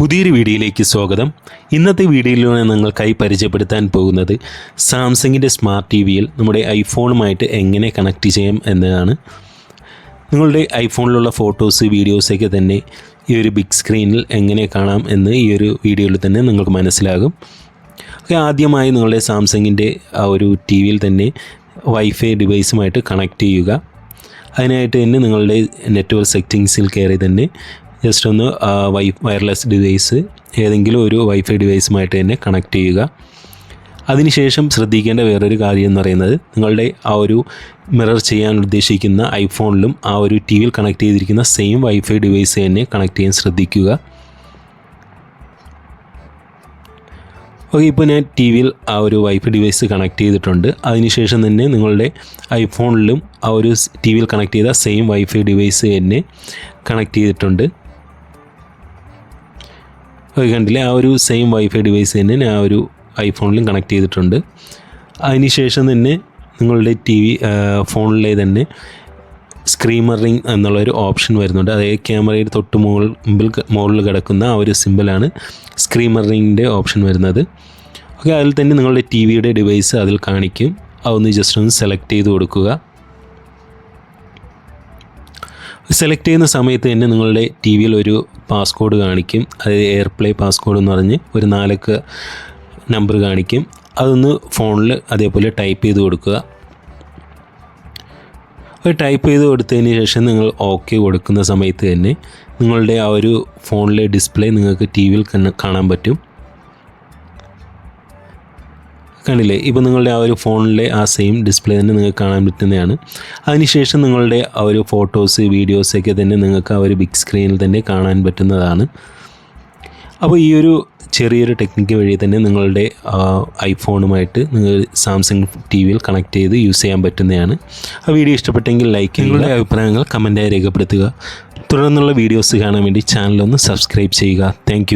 പുതിയൊരു വീഡിയോയിലേക്ക് സ്വാഗതം. ഇന്നത്തെ വീഡിയോയിലൂടെ നിങ്ങൾക്കായി പരിചയപ്പെടുത്താൻ പോകുന്നത് സാംസങ്ങിന്റെ സ്മാർട്ട് ടി വിയിൽ നമ്മുടെ ഐഫോണുമായിട്ട് എങ്ങനെ കണക്ട് ചെയ്യാം എന്നതാണ്. നിങ്ങളുടെ ഐഫോണിലുള്ള ഫോട്ടോസ് വീഡിയോസൊക്കെ തന്നെ ഈ ഒരു ബിഗ് സ്ക്രീനിൽ എങ്ങനെ കാണാം എന്ന് ഈ ഒരു വീഡിയോയിൽ തന്നെ നിങ്ങൾക്ക് മനസ്സിലാകും. ഒക്കെ ആദ്യമായി നിങ്ങളുടെ സാംസങ്ങിന്റെ ആ ഒരു ടി വിയിൽ തന്നെ വൈഫൈ ഡിവൈസുമായിട്ട് കണക്ട് ചെയ്യുക. അതിനായിട്ട് തന്നെ നിങ്ങളുടെ നെറ്റ്വർക്ക് സെറ്റിങ്സിൽ കയറി തന്നെ ജസ്റ്റ് ഒന്ന് വൈ വയർലെസ് ഡിവൈസ് ഏതെങ്കിലും ഒരു വൈഫൈ ഡിവൈസുമായിട്ട് തന്നെ കണക്ട് ചെയ്യുക. അതിനുശേഷം ശ്രദ്ധിക്കേണ്ട വേറൊരു കാര്യം എന്ന് പറയുന്നത് നിങ്ങളുടെ ആ ഒരു മിറർ ചെയ്യാൻ ഉദ്ദേശിക്കുന്ന ഐഫോണിലും ആ ഒരു ടി വിയിൽ കണക്ട് ചെയ്തിരിക്കുന്ന സെയിം വൈഫൈ ഡിവൈസ് തന്നെ കണക്ട് ചെയ്യാൻ ശ്രദ്ധിക്കുക. ഓക്കെ ഇപ്പോൾ ഞാൻ ടി വിയിൽ ആ ഒരു വൈഫൈ ഡിവൈസ് കണക്ട് ചെയ്തിട്ടുണ്ട്. അതിനുശേഷം തന്നെ നിങ്ങളുടെ ഐഫോണിലും ആ ഒരു ടി വിയിൽ കണക്ട് ചെയ്ത സെയിം വൈഫൈ ഡിവൈസ് തന്നെ കണക്ട് ചെയ്തിട്ടുണ്ട്. ഓക്കെ കണ്ടില്ലേ? ആ ഒരു സെയിം വൈഫൈ ഡിവൈസ് തന്നെ ഞാൻ ആ ഒരു ഐഫോണിലും കണക്ട് ചെയ്തിട്ടുണ്ട്. അതിനുശേഷം തന്നെ നിങ്ങളുടെ ടി വി ഫോണിലെ തന്നെ സ്ക്രീമർ റിംഗ് എന്നുള്ളൊരു ഓപ്ഷൻ വരുന്നുണ്ട്. അതായത് ക്യാമറയുടെ തൊട്ട് മുകളിൽ മുകളിൽ കിടക്കുന്ന ആ ഒരു സിമ്പിളാണ് സ്ക്രീമർ റിങ്ങിന്റെ ഓപ്ഷൻ വരുന്നത്. ഓക്കെ അതിൽ തന്നെ നിങ്ങളുടെ ടി വിയുടെ ഡിവൈസ് അതിൽ കാണിക്കും. അതൊന്ന് ജസ്റ്റ് ഒന്ന് സെലക്ട് ചെയ്ത് കൊടുക്കുക. സെലക്ട് ചെയ്യുന്ന സമയത്ത് തന്നെ നിങ്ങളുടെ ടി വിയിൽ ഒരു പാസ്കോഡ് കാണിക്കും. അത് എയർപ്ലേ പാസ്കോഡ് എന്ന് പറഞ്ഞ് ഒരു നാലക്ക നമ്പർ കാണിക്കും. അതൊന്ന് ഫോണിൽ അതേപോലെ ടൈപ്പ് ചെയ്ത് കൊടുക്കുക. അത് ടൈപ്പ് ചെയ്ത് കൊടുത്തതിന് ശേഷം നിങ്ങൾ ഓക്കെ കൊടുക്കുന്ന സമയത്ത് തന്നെ നിങ്ങളുടെ ആ ഒരു ഫോണിലെ ഡിസ്പ്ലേ നിങ്ങൾക്ക് ടി വിയിൽ കാണാൻ പറ്റും. കണ്ടില്ലേ? ഇപ്പോൾ നിങ്ങളുടെ ആ ഒരു ഫോണിലെ ആ സെയിം ഡിസ്പ്ലേ തന്നെ നിങ്ങൾക്ക് കാണാൻ പറ്റുന്നതാണ്. അതിനുശേഷം നിങ്ങളുടെ ആ ഒരു ഫോട്ടോസ് വീഡിയോസൊക്കെ തന്നെ നിങ്ങൾക്ക് ആ ഒരു ബിഗ് സ്ക്രീനിൽ തന്നെ കാണാൻ പറ്റുന്നതാണ്. അപ്പോൾ ഈ ഒരു ചെറിയൊരു ടെക്നിക്ക് വഴി തന്നെ നിങ്ങളുടെ ഐഫോണുമായിട്ട് നിങ്ങൾ സാംസങ് ടി വിയിൽ കണക്ട് ചെയ്ത് യൂസ് ചെയ്യാൻ പറ്റുന്നതാണ്. ആ വീഡിയോ ഇഷ്ടപ്പെട്ടെങ്കിൽ ലൈക്ക് നിങ്ങളുടെ അഭിപ്രായങ്ങൾ കമന്റായി രേഖപ്പെടുത്തുക. തുടർന്നുള്ള വീഡിയോസ് കാണാൻ വേണ്ടി ചാനലൊന്ന് സബ്സ്ക്രൈബ് ചെയ്യുക. താങ്ക്